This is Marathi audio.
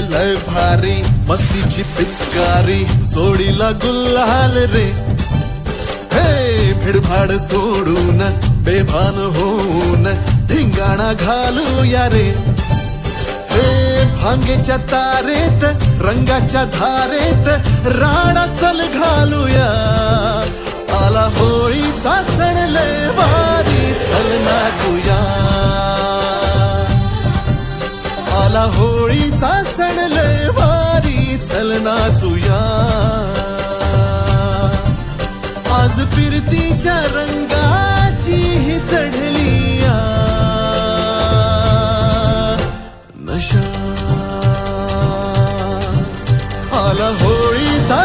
लय भारी मस्तीची पिचकारी सोडीला गुल्हाल रे. हे भिडभाड सोडून बेभान होऊन धिंगाणा घालूया रे. हे भांगेच्या तारेत रंगाच्या धारेत राणा चल घालूया. आला होळीचा सण आला होळीचा सण लय वारी चल नाचूया आज फिरतीच्या रंगाची ही चढली नशा. आला होळीचा